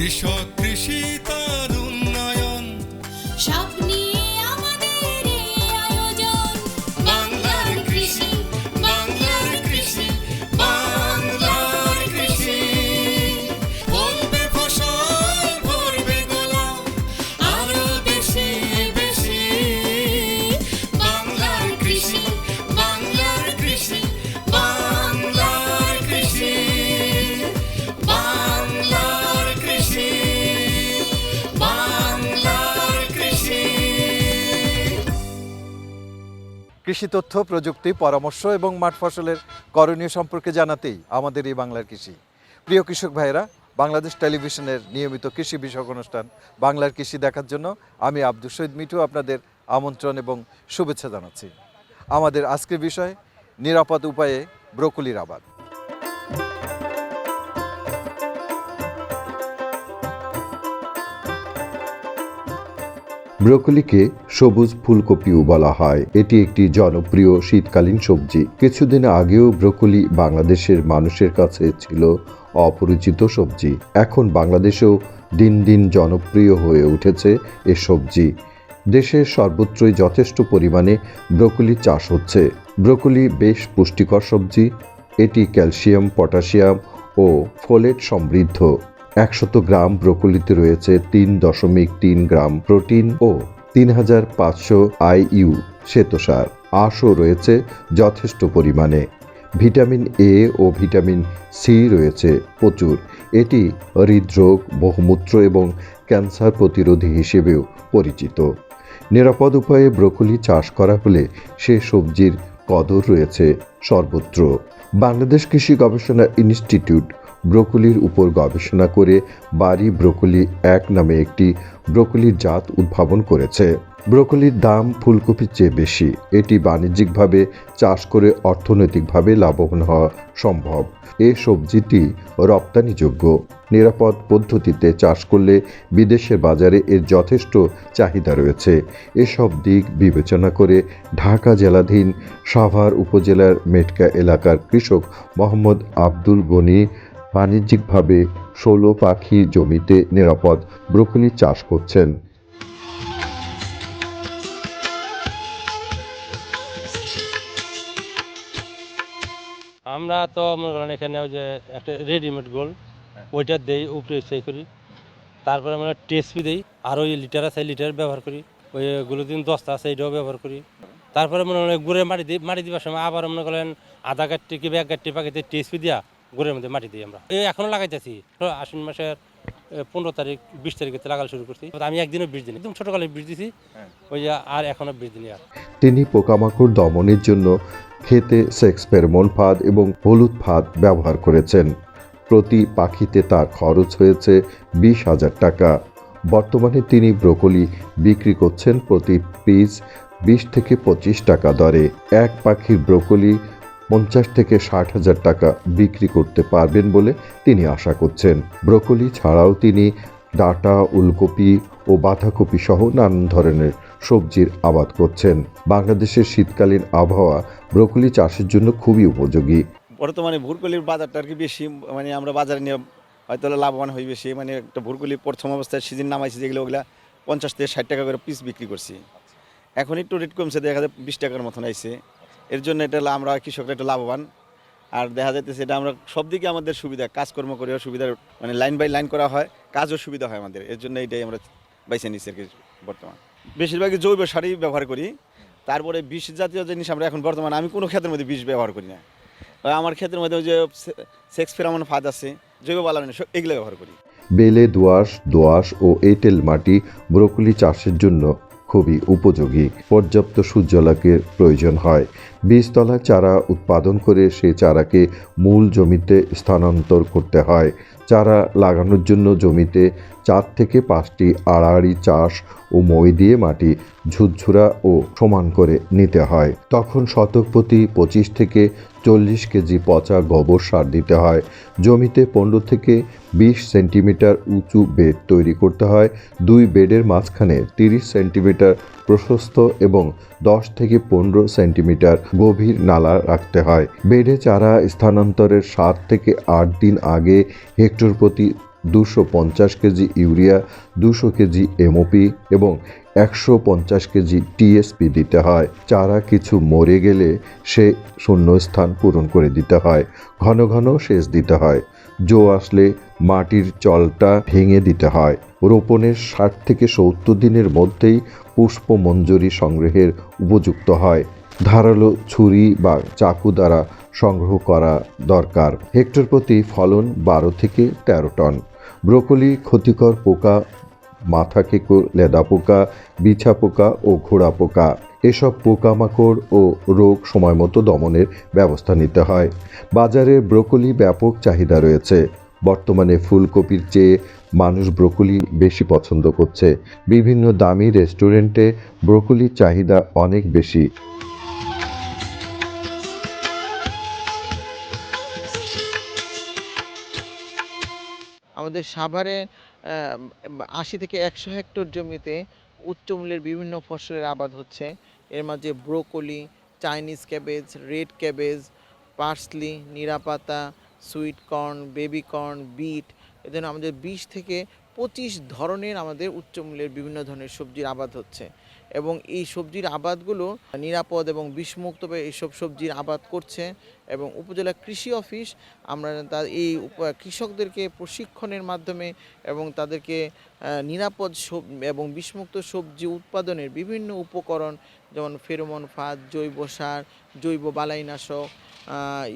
কৃষক কৃষি কৃষি তথ্য, প্রযুক্তি, পরামর্শ এবং মাঠ ফসলের করণীয় সম্পর্কে জানাতেই আমাদের এই বাংলার কৃষি। প্রিয় কৃষক ভাইরা বাংলাদেশ টেলিভিশনের নিয়মিত কৃষি বিষয়ক অনুষ্ঠান বাংলার কৃষি দেখার জন্য আমি আব্দুল সৈদ মিঠু আপনাদের আমন্ত্রণ এবং শুভেচ্ছা জানাচ্ছি। আমাদের আজকের বিষয়, নিরাপদ উপায়ে ব্রোকলির আবাদ। ব্রোকলিকে সবুজ ফুলকপিও বলা হয়। এটি একটি জনপ্রিয় শীতকালীন সবজি। কিছুদিন আগেও ব্রোকলি বাংলাদেশের মানুষের কাছে ছিল অপরিচিত সবজি। এখন বাংলাদেশেও দিন দিন জনপ্রিয় হয়ে উঠেছে এ সবজি। দেশের সর্বত্রই যথেষ্ট পরিমাণে ব্রোকলি চাষ হচ্ছে। ব্রোকলি বেশ পুষ্টিকর সবজি। এটি ক্যালসিয়াম, পটাশিয়াম ও ফোলেট সমৃদ্ধ। একশত গ্রাম ব্রোকলিতে রয়েছে তিন দশমিক তিন গ্রাম প্রোটিন ও তিন হাজার পাঁচশো আইইউ শ্বেতসার। আঁশও রয়েছে যথেষ্ট পরিমাণে। ভিটামিন এ ও ভিটামিন সি রয়েছে প্রচুর। এটি হৃদরোগ, বহুমূত্র এবং ক্যান্সার প্রতিরোধী হিসেবেও পরিচিত। নিরাপদ উপায়ে ব্রোকলি চাষ করা হলে সে সবজির কদর রয়েছে সর্বত্র। বাংলাদেশ কৃষি গবেষণা ইনস্টিটিউট ব্রোকলির উপর গবেষণা করে বাড়ি ব্রোকলি এক নামে একটি ব্রোকলির জাত উদ্ভাবন করেছে। ব্রোকলির দাম ফুলকপির চেয়ে বেশি। এটি বাণিজ্যিকভাবে চাষ করে অর্থনৈতিকভাবে লাভবান হওয়া সম্ভব। এ সবজিটি রপ্তানিযোগ্য। নিরাপদ পদ্ধতিতে চাষ করলে বিদেশের বাজারে এর যথেষ্ট চাহিদা রয়েছে। এসব দিক বিবেচনা করে ঢাকা জেলাধীন সাভার উপজেলার মেটকা এলাকার কৃষক মোহাম্মদ আব্দুল গনি বাণিজ্যিকভাবে ষোলো পাখি জমিতে নিরাপদ ব্রোকলি চাষ করছেন। আমরা তো মনে করেন এখানে ওই যে একটা রেডিমেড গোল ওইটা দেই উপরে সেই করি। তারপরে আমরা টেস্পি দিই আর ওই লিটার আছে লিটার ব্যবহার করি। ওই গ্লুদিন দশটা আছে এইটাও ব্যবহার করি। তারপরে মনে করেন গুড়ে মাটি দিই মাটি দিবার সময় আবার মনে করেন আধা গাঠটি কি এক গাঠটি পাখিতে টেস্পি দিয়া গুড়ের মধ্যে মাটি দিই আমরা। এই এখনও লাগাইতেছি। আশ্বিন মাসের পনেরো তারিখ বিশ তারিখে লাগাল শুরু করছি। আমি একদিনও বীজ দিই একদম ছোটকালে বীজ দিছি। ওই যে আর এখনও বীজ দিই আর। তিনি পোকামাকড় দমনের জন্য খেতে সেক্স ফেরোমন ফাঁদ এবং হলুদ ফাঁদ ব্যবহার করেছেন। প্রতি পাখিতে তার খরচ হয়েছে বিশ হাজার টাকা। বর্তমানে তিনি ব্রোকলি বিক্রি করছেন প্রতি পিস বিশ থেকে পঁচিশ টাকা দরে। এক পাখির ব্রোকলি পঞ্চাশ থেকে ষাট হাজার টাকা বিক্রি করতে পারবেন বলে তিনি আশা করছেন। ব্রোকলি ছাড়াও তিনি ডাটা, উলকপি ও বাঁধাকপি সহ নানান ধরনের সবজির আবাদ করছেন। বাংলাদেশের শীতকালীন আবহাওয়া ব্রোকলি চাষের জন্য খুবই উপযোগী। বর্তমানে ভুরকলির বাজারটা আর কি বেশি মানে আমরা বাজারে নিয়ে হয়তো লাভবান হই বেশি। মানে একটা ভুরকলি প্রথম অবস্থায় সিজন নামাইছি যেগুলো, ওগুলা পঞ্চাশ থেকে ষাট টাকা করে পিস বিক্রি করছি। এখন একটু রেট কমছে, দেখা যায় বিশ টাকার মতন আইছে। এর জন্য এটা আমরা কৃষকরা একটু লাভবান। আর দেখা যাইতেছে এটা আমরা সব দিকে আমাদের সুবিধা, কাজকর্ম করেও সুবিধা মানে লাইন বাই লাইন করা হয়, কাজও সুবিধা হয় আমাদের। এর জন্য এটাই আমরা বাইছে নিচ্ছি আর কি বর্তমান। বেশিরভাগই জৈব সারই ব্যবহার করি। তারপরে বিষ জাতীয় জিনিস আমরা এখন বর্তমানে আমি কোনো ক্ষেত্রের মধ্যে বিষ ব্যবহার করি না। আমার ক্ষেত্রের মধ্যে যে সেক্স ফেরামন, ফাঁদ আছে, জৈব বালানি এগুলো ব্যবহার করি। বেলে, দোআঁশ দোআঁশ ও এঁটেল মাটি ব্রোকলি চাষের জন্য খুবই উপযোগী। পর্যাপ্ত সূর্যালোকের প্রয়োজন হয়। বীজতলা চারা উৎপাদন করে সে চারাকে মূল জমিতে স্থানান্তর করতে হয়। চারা লাগানোর জন্য জমিতে চার থেকে পাঁচটি আড়াআড়ি চাষ ও মই দিয়ে মাটি ঝুরঝুরা ও সমান করে নিতে হয়। তখন শতক প্রতি পঁচিশ থেকে চল্লিশ কেজি পচা গোবর সার দিতে হয়। জমিতে পনেরো থেকে বিশ সেন্টিমিটার উঁচু বেড তৈরি করতে হয়। দুই বেডের মাঝখানে তিরিশ সেন্টিমিটার প্রশস্ত এবং দশ থেকে পনেরো সেন্টিমিটার গভীর নালা রাখতে হয়। বেডে চারা স্থানান্তরের সাত থেকে আট দিন আগে হেক্টর প্রতি দুশো পঞ্চাশ কেজি ইউরিয়া, দুশো কেজি এমওপি এবং একশো পঞ্চাশ কেজি টিএসপি দিতে হয়। চারা কিছু মরে গেলে সে শূন্যস্থান পূরণ করে দিতে হয়। ঘন ঘন সেচ দিতে হয়। জো আসলে মাটির চলটা ভেঙে দিতে হয়। রোপণের ষাট থেকে সত্তর দিনের মধ্যেই পুষ্পমঞ্জরি সংগ্রহের উপযুক্ত হয়। ধারালো ছুরি বা চাকু দ্বারা সংগ্রহ করা দরকার। হেক্টর প্রতি ফলন বারো থেকে তেরো টন। ব্রোকলি, ক্ষতিকর পোকা মাথা কেকো লেদা পোকা, বিছা পোকা ও ঘোড়া পোকা। এসব পোকামাকড় ও রোগ সময়মতো দমনের ব্যবস্থা নিতে হয়। বাজারে ব্রোকলি ব্যাপক চাহিদা রয়েছে। বর্তমানে ফুলকপির চেয়ে মানুষ ব্রোকলি বেশি পছন্দ করছে। বিভিন্ন দামি রেস্টুরেন্টে ব্রোকলির চাহিদা অনেক বেশি। আমাদের সাভারে আশি থেকে একশো হেক্টর জমিতে উচ্চমূল্যের বিভিন্ন ফসলের আবাদ হচ্ছে। এর মাঝে broccoli, Chinese cabbage, red cabbage, parsley, নিরাপাতা, sweet corn, baby corn, beet. এদের আমাদের বিশ থেকে পঁচিশ ধরনের আমাদের উচ্চমূল্যের বিভিন্ন ধরনের সবজির আবাদ হচ্ছে। এবং এই সবজির আবাদগুলো নিরাপদ এবং বিষমুক্তভাবে এইসব সবজির আবাদ করছে এবং উপজেলা কৃষি অফিস, আমরা তার এই কৃষকদেরকে প্রশিক্ষণের মাধ্যমে এবং তাদেরকে নিরাপদ সব, এবং বিষমুক্ত সবজি উৎপাদনের বিভিন্ন উপকরণ যেমন ফেরোমন ফাঁদ, জৈব সার, জৈব বালাইনাশক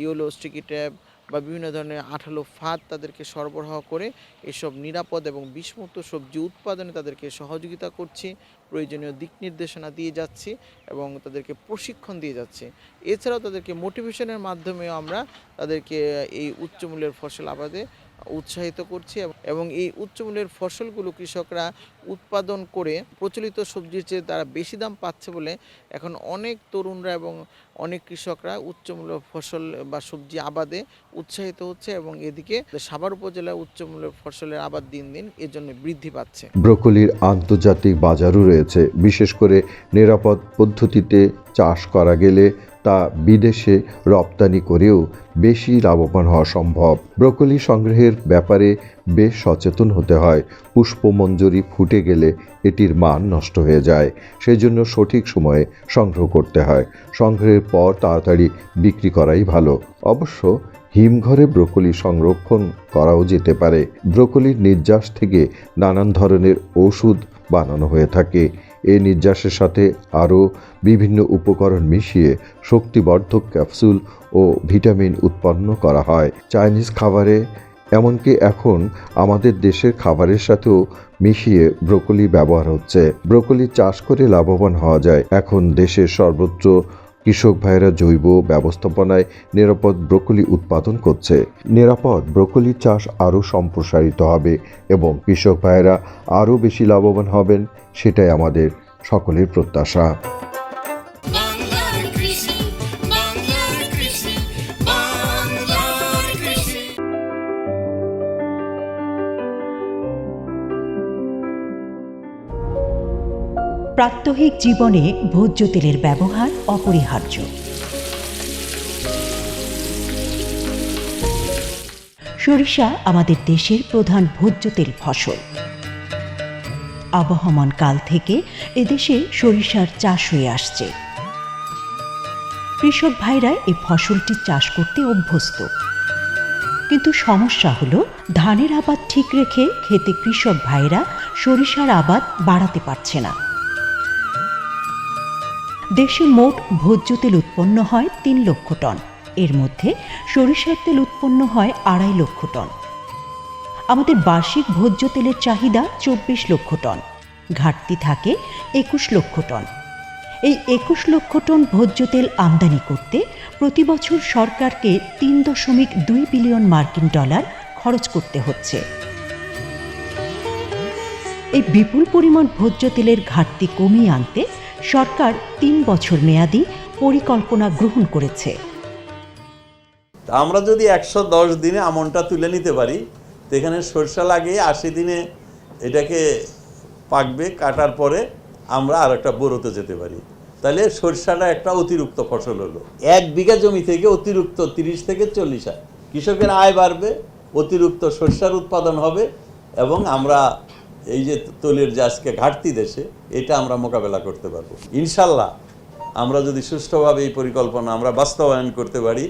ইউলো স্টিকি ট্যাব বা বিভিন্ন ধরনের আঠালো ফাঁদ তাদেরকে সরবরাহ করে এসব নিরাপদ এবং বিষমুক্ত সবজি উৎপাদনে তাদেরকে সহযোগিতা করছি। প্রয়োজনীয় দিক নির্দেশনা দিয়ে যাচ্ছি এবং তাদেরকে প্রশিক্ষণ দিয়ে যাচ্ছি। এছাড়াও তাদেরকে মোটিভেশনের মাধ্যমেও আমরা তাদেরকে এই উচ্চমূল্যের ফসল আবাদে উৎসাহিত করছি এবং- এই উচ্চমূল্যের ফসলগুলো কৃষকরা উৎপাদন করে প্রচলিত সবজির চেয়ে তারা বেশি দাম পাচ্ছে বলে এখন অনেক তরুণরা এবং অনেক কৃষকরা উচ্চমূল্য ফসল বা সবজি আবাদে উৎসাহিত হচ্ছে এবং এদিকে সাভার উপজেলায় উচ্চমূল্যের ফসলের আবাদ দিন দিন এর জন্য বৃদ্ধি পাচ্ছে। ব্রোকলির আন্তর্জাতিক বাজারও রয়েছে। বিশেষ করে নিরাপদ পদ্ধতিতে চাষ করা গেলে তা বিদেশে রপ্তানি করেও বেশি লাভবান হওয়া সম্ভব। ব্রোকলি সংগ্রহের ব্যাপারে বেশ সচেতন হতে হয়। পুষ্পমঞ্জরি ফুটে গেলে এটির মান নষ্ট হয়ে যায়। সেই জন্য সঠিক সময়ে সংগ্রহ করতে হয়। সংগ্রহের পর তাড়াতাড়ি বিক্রি করাই ভালো। অবশ্য হিমঘরে ব্রোকলি সংরক্ষণ করাও যেতে পারে। ব্রোকলির নির্যাস থেকে নানান ধরনের ওষুধ বানানো হয়ে থাকে। এই নির্যাসের সাথে আরও বিভিন্ন উপকরণ মিশিয়ে শক্তিবর্ধক ক্যাপসুল ও ভিটামিন উৎপন্ন করা হয়। চাইনিজ খাবারে, এমনকি এখন আমাদের দেশের খাবারের সাথেও মিশিয়ে ব্রোকলি ব্যবহার হচ্ছে। ব্রোকলি চাষ করে লাভবান হওয়া যায়। এখন দেশের সর্বোচ্চ কৃষক ভাইয়েরা জৈব ব্যবস্থাপনায় নিরাপদ ব্রোকলি উৎপাদন করছে। নিরাপদ ব্রোকলি চাষ আরও সম্প্রসারিত হবে এবং কৃষক ভাইয়েরা আরও বেশি লাভবান হবেন, সেটাই আমাদের সকলের প্রত্যাশা। প্রাত্যহিক জীবনে ভোজ্য তেলের ব্যবহার অপরিহার্য। সরিষা আমাদের দেশের প্রধান ভোজ্য তেল ফসল। আবহমান কাল থেকে এদেশে সরিষার চাষ হয়ে আসছে। কৃষক ভাইরা এই ফসলটি চাষ করতে অভ্যস্ত। কিন্তু সমস্যা হলো, ধানের আবাদ ঠিক রেখে খেতে কৃষক ভাইরা সরিষার আবাদ বাড়াতে পারছে না। দেশে মোট ভোজ্য তেল উৎপন্ন হয় তিন লক্ষ টন। এর মধ্যে সরিষার তেল উৎপন্ন হয় আড়াই লক্ষ টন। আমাদের বার্ষিক ভোজ্য তেলের চাহিদা চব্বিশ লক্ষ টন। ঘাটতি থাকে একুশ লক্ষ টন। এই একুশ লক্ষ টন ভোজ্য তেল আমদানি করতে প্রতি বছর সরকারকে তিন দশমিক দুই বিলিয়ন মার্কিন ডলার খরচ করতে হচ্ছে। এই বিপুল পরিমাণ ভোজ্য তেলের ঘাটতি কমিয়ে আনতে সরকার তিন বছর মেয়াদি পরিকল্পনা গ্রহণ করেছে। আমরা যদি একশো দশ দিনে আমনটা তুলে নিতে পারি এখানে সরষা লাগিয়ে আশি দিনে এটাকে পাকবে, কাটার পরে আমরা আর একটা বোরোতে যেতে পারি। তাহলে সরষাটা একটা অতিরিক্ত ফসল হলো। এক বিঘা জমি থেকে অতিরিক্ত তিরিশ থেকে চল্লিশ কৃষকের আয় বাড়বে, অতিরিক্ত সরষার উৎপাদন হবে এবং আমরা এই যে তৈলের যে আজকে ঘাটতি দেশে, এটা আমরা মোকাবেলা করতে পারব। ইনশাল্লাহ আমরা যদি সুষ্ঠুভাবে এই পরিকল্পনা আমরা বাস্তবায়ন করতে পারি,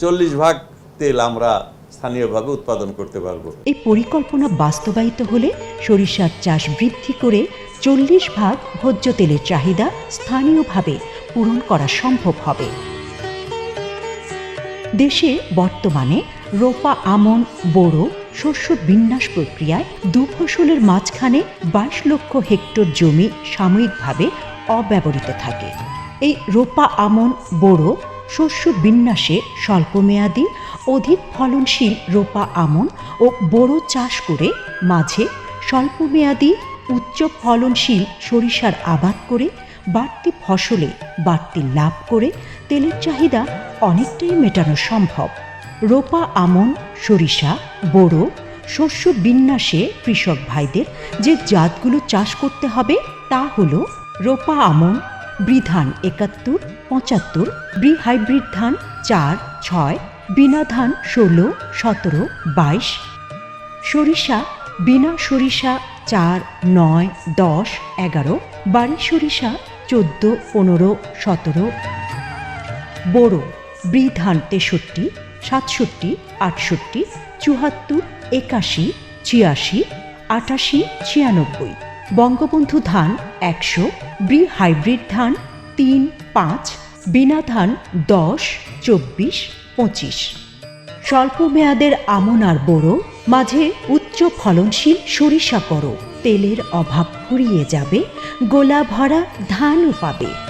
চল্লিশ ভাগ তেল আমরা স্থানীয়ভাবে উৎপাদন করতে পারব। এই পরিকল্পনা বাস্তবায়িত হলে সরিষার চাষ বৃদ্ধি করে চল্লিশ ভাগ ভোজ্য তেলের চাহিদা স্থানীয়ভাবে পূরণ করা সম্ভব হবে। দেশে বর্তমানে রোপা আমন, বোরো শস্য বিন্যাস প্রক্রিয়ায় দু ফসলের মাঝখানে বাইশ লক্ষ হেক্টর জমি সাময়িকভাবে অব্যবহৃত থাকে। এই রোপা আমন বোরো শস্য বিন্যাসে স্বল্পমেয়াদী অধিক ফলনশীল রোপা আমন ও বোরো চাষ করে মাঝে স্বল্পমেয়াদী উচ্চ ফলনশীল সরিষার আবাদ করে বাড়তি ফসলে বাড়তি লাভ করে তেলের চাহিদা অনেকটাই মেটানো সম্ভব। রোপা আমন, সরিষা, বোরো, শস্য বিন্যাসে কৃষক ভাইদের যে জাতগুলো চাষ করতে হবে তা হল রোপা আমন, বৃধান একাত্তর, পঁচাত্তর ব্রি হাইব্রিড ধান চার, ছয়, বিনা ধান ষোলো, সতেরো, বাইশ, সরিষা, বিনা সরিষা চার, নয়, দশ, এগারো, বাড়ি সরিষা চোদ্দ, পনেরো, সতেরো, বোরো, বৃধান তেষট্টি সাতষট্টি, আটষট্টি চুহাত্তর একাশি, ছিয়াশি, আটাশি, ছিয়ানব্বই। বঙ্গবন্ধু ধান একশো ব্রি হাইব্রিড ধান তিন, পাঁচ, বিনা ধান দশ, চব্বিশ, পঁচিশ। স্বল্প মেয়াদের আমন আর বোরো, মাঝে উচ্চ ফলনশীল সরিষা করো। তেলের অভাব ফুরিয়ে যাবে, গোলা ভরা ধানও পাবে।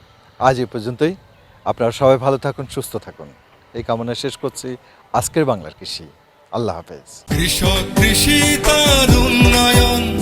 আজ এ পর্যন্তই। আপনারা সবাই ভালো থাকুন, সুস্থ থাকুন। এই কামনা শেষ করছি। আজকের বাংলার কৃষি। আল্লাহ হাফেজ। কৃষক কৃষি তার উন্নয়ন।